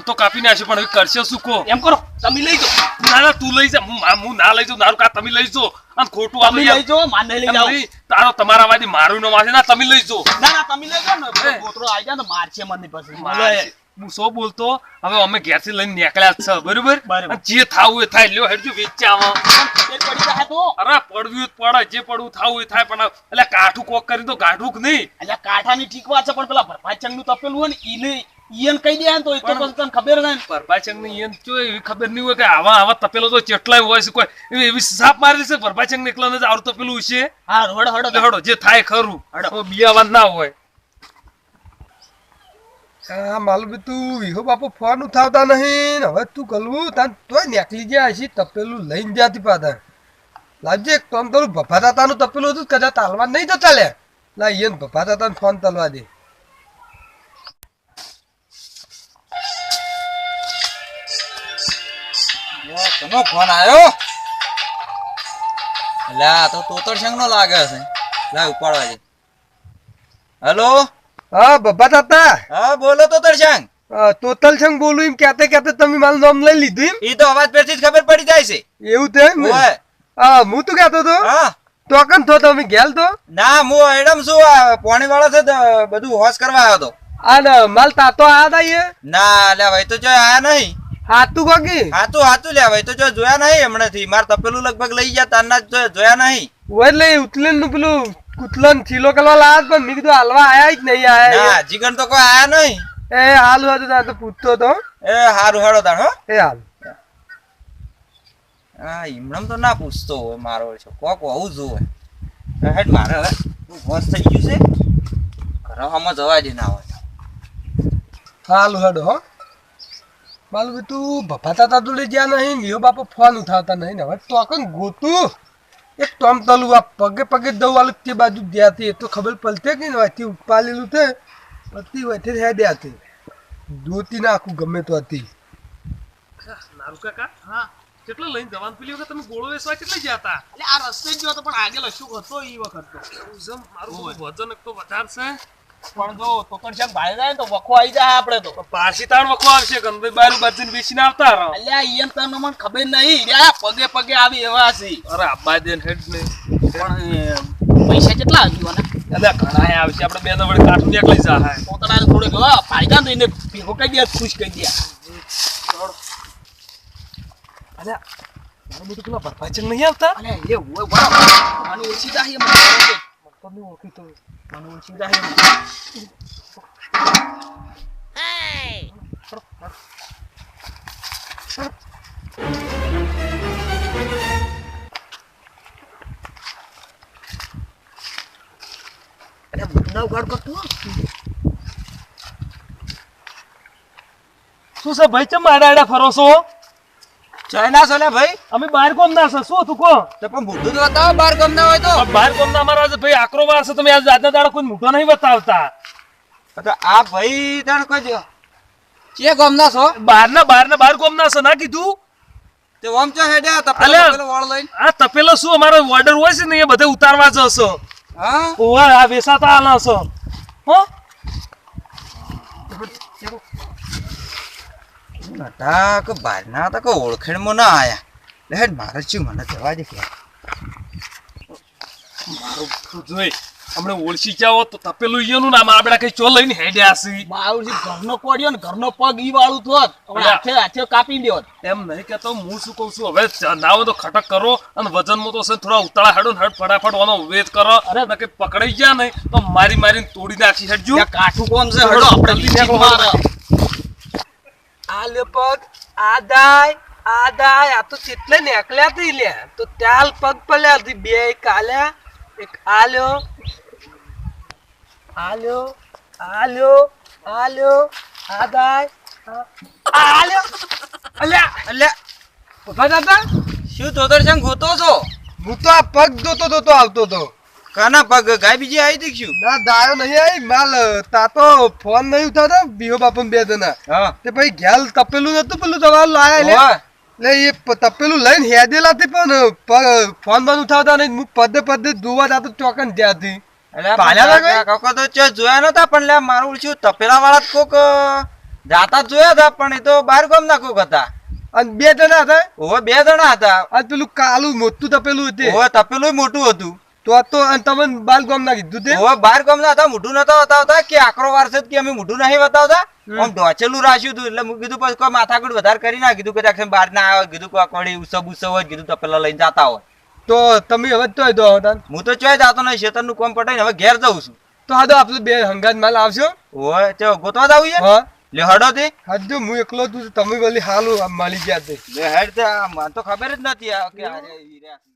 મન તો કાપી નાખશે પણ હવે કરશે શું કો એમ કરો તમે લઈ જાઓ ના ના તું લઈ જા હું ના લઈ જાઉં નારું કા તમે લઈ જાઓ અને ખોટું તમે લઈ જાઓ માન નહીં લઈ જાઓ. તારો તમારા વાદી મારું નો વાંચે ના તમે લઈ જાઓ ના ના તમે લઈ જાઓ ને એ. ગોતરો આવી જાય ને મારશે મને પછી હું શું બોલતો? હવે અમે ઘેરથી લઈને નીકળ્યા જ છે બરોબર. જે થાવું એ થાય લ્યો હેડજો તો? અરે પડવ્યું જ પડે જે પડવું થાવું એ થાય પણ એટલે કાઠું કોક કરી દો ગાઢું નહીં? એટલે કાઠાની ઠીક વાત છે પણ પેલા ભરપાચંગનું તપેલું હોય ને ઈને ઈયન કહી દે તો તો પછી તને ખબર હોય પરભાચંગ ને એમ જો એવી ખબર નહીં હોય કે આવા આવા તપેલો તો ચેટલાય હોય છે કોઈ એવી એવી સાપ મારેલી છે પરભાચંગ ને એકલા જ તપેલું છે. હા હડો હડો એટલે જે થાય ખરું. હળો. બિયાવાન ના હોય. હા માલુમ તું વિહો બાપુ ફોન ઉઠાવતા નહીં હવે તું ગલવું? તાન તોય નીકળી ગયા હશે તપેલું લઈને જાતી પાછા. લાવજે એક તોમ તારું ભફા તાતાનું તપેલું હતું કદાચ તાલવા નહીં તો ચાલે. લા ઈયન ભફા તાતાને ફોન તલવા દે. કોનો ફોન આવ્યો લા તો તોતર નો લાગે છે. લા ઉપાડવા દે. હેલો? હા ભફા તાતા. હા બોલો તોતર સંગ અ, તોતલ સંગ બોલું એમ કહેતે કહેતે તમે મારું નામ લઈ લીધું ઈ તો અવાજ પરથી જ ખબર પડી જાય છે. એવું તો એમ ને? હા હું તો કહેતો તો હા. તો કન તો તમે ગેલ તો? ના હું એડમ આ પોણી વાળો છે બધું હોશ કરવા આવ્યો તો આ ને માલ તાતો આયા તા ના લે ભાઈ તો જો આયા નહીં. હાતું કોકી હાતું હાતું લે ભાઈ તો જો જોયા નહીં હમણાંથી. માર તપેલું લગભગ લઈ ગયા તારના જોયા નહીં. એટલે ઉતલેનનું પેલું કુતલન થીલો કલો લાયા પણ મેં કીધું હાલવા આયા જ નહીં આયા ના જીગન તો કોઈ આયા નહીં. એ હાલ હતું ત્યાં તો પૂછતો તો એ હારું હેડો તાણ હો. એ હાલ. હા ઈમણમ તો ના પૂછતો હોય મારો છે. કોક હોવું જોવે. હેડ મારે હવે. હોશ થઈ ગયું છે. ઘરમાં જવા દે ના હોય હાલ હેડો હો. માલું કે તું ભફાતા તા જોડે જ્યાં નહીં લીઓ બાપા ફોન ઉઠાવતા નહીં ને. હવે તો કન ગોતું એક ટોમ તલું આ પગે પગે દઉં વાળું તે બાજુ જ્યાંથી એ તો ખબર પલતે કે વાંચી ઉપાલેલું તે પતિ વચ્ચે હેડ્યા હતી જોતી નાખું ગમે તો હતી. નારું કાકા હા કેટલો લઈને જવાનું પેલી વખત તમે ગોળો વેસવા કેટલે ગયા હતા એટલે આ રસ્તે જ ગયો હતો પણ આગળ અશુક હતો એ વખત તો. જમ, મારું વજન એક તો વધારે છે. પણ જો તોકણ શ્યામ ભાઈ જાય તો વખો આવી જાય આપણે તો પારસી તાણ વખો આવશે ગંદભાઈ બાર બાજુ બેસીને આવતા રહો અલ્યા ઈયન તને મને ખબર નહીં લ્યા પગે પગે આવી એવા છે અરે આબા દેન હેડ ને પણ પૈસા કેટલા આવ્યું ને અલ્યા ઘણા આવશે આપણે બે દવડે કાઠું લઈ જા પોતાના થોડે ગયો ફાયદા ને એને ભેગો કહી દે ખુશ કઈ દે અલ્યા મારું બધું પેલા ભરપાચન નહીં આવતા અલ્યા એ હોય બરાબર મને ઓછી જાય તમને ઓળખી તો મને ઓછી જાય અરે બુટના ઉગાડ કરતો શું છે ભાઈ? ચમ આડા ફરો છો? ચાઇના છો ભાઈ. અમે બહાર કોમ ના છે. શું તું કો તો પણ મોઢું તો બતાવો બાર ના હોય તો. બાર કોમ ના અમારા ભાઈ આકરો વાર છે. તમે આજ આજના દાડો કોઈ મોટો નહીં બતાવતા. તો આ ભાઈ તને કોઈ ચે ગમ ના છો? બહાર ના બહાર ના કોમ ના છે. ના કીધું? તે ઓમ ચો હેડ્યા તપેલો વાળ લઈને. આ તપેલો શું? અમારો ઓર્ડર હોય છે ને એ બધે ઉતારવા જશો. હા? ઓવા આ વેસાતા આલા છો. હો? નટા કે બહારના તો કે ઓળખેણમાં ના આયા. લે મારે શું મને જવા દે કે. તું જોઈ. હમણે ઓળખી જાઓ તો તપેલું ઈયોનું નામ આપડા કઈ ચો લઈને હેડ્યા છે બાવજી ઘરનો કોડ્યો ને ઘરનો પગ ઈ વાળું થોત હવે હાથે હાથે કાપી દેવત એમ નહીં કેતો હું શું કહું છું? હવે ચ- તો ખટક કરો અને વજનમાં તો છે થોડા ઉતાળા હેડો ને હેડ ફટાફટ વાનો વેત કરો. અરે. અને પકડાઈ ગયા નહીં તો મારી મારીને તોડી નાખી હેડજો. કાઠું કોમ છે હડો આપણે જલ્દી લીચી નીકળો. મારે. આ લે પગ આ દાય, આ તો કેટલે નેકલ્યા તી લે. તો ત્યાલ પગ પલ્યા હતી બે એક આલ્યા એક આલ્યો આલ્યો આલ્યો આલ્યો આ દાય, આ- આલ્યો અલ્યા અલ્યા. ઊભા દાદા શું તોતર છે ગોતો છો? હું તો આ પગ ધોતો ધોતો આવતો તો. કાના પગ ગાય બીજી આવી દીખ્યું ના દાયો નહીં આવી. માલ તાતો ફોન નહીં ઉઠાવતા. બીહો બાપુ બે જણા. હા. તે ભાઈ ઘેલ તપેલું નતું પેલું તમારું લાયા લે. એ તપેલું લઈને હેદેલા થી પણ ફોન બંધ ઉઠાવતા નહીં. હું પદે પદે જોવા જાતો ચોકન ત્યાંથી. તા કાકા તો ચો જોયા નતા પણ લે મારું ઓળખ્યું તપેલા વાળા કોક જાતા જોયા હતા પણ એ તો બાર ગામ ના કોક હતા. અને બે જણા હતા? ઓવે બે જણા હતા. અને પેલું કાલું મોટું તપેલું હતું. તપેલું મોટું હતું. તો આ તો તમે બાલ ગામ ના કીધું તે? હવે બાર ગામ ના હતા મોઢું નતા બતાવતા કે આકરો વાર કે અમે મોઢું નહીં બતાવતા? આમ ઢોચેલું રાખ્યું હતું એટલે કીધું પછી કોઈ માથાકૂટ વધારે કરી ના કીધું કે બહાર ના આવે કીધું કોઈ કોડી ઉસબ ઉસબ હોય કીધું તપેલા લઈને જતા હોય. તો તમે હવે તોય દો હું તો ચોય જાતો નહીં શેતરનું કોમ પટાઈને હવે ઘેર જઉં છું. તો હા તો આપણે બે હંગાત માલ આવશો હોય તો ગોતવા જાવ છે? હા. લે હડો તે. હા હું એકલો તું તમે બોલી હાલું માલી મળી ગયા તે. લે હેડ તે આ મને તો ખબર જ નથી આ કે રહ્યા છે.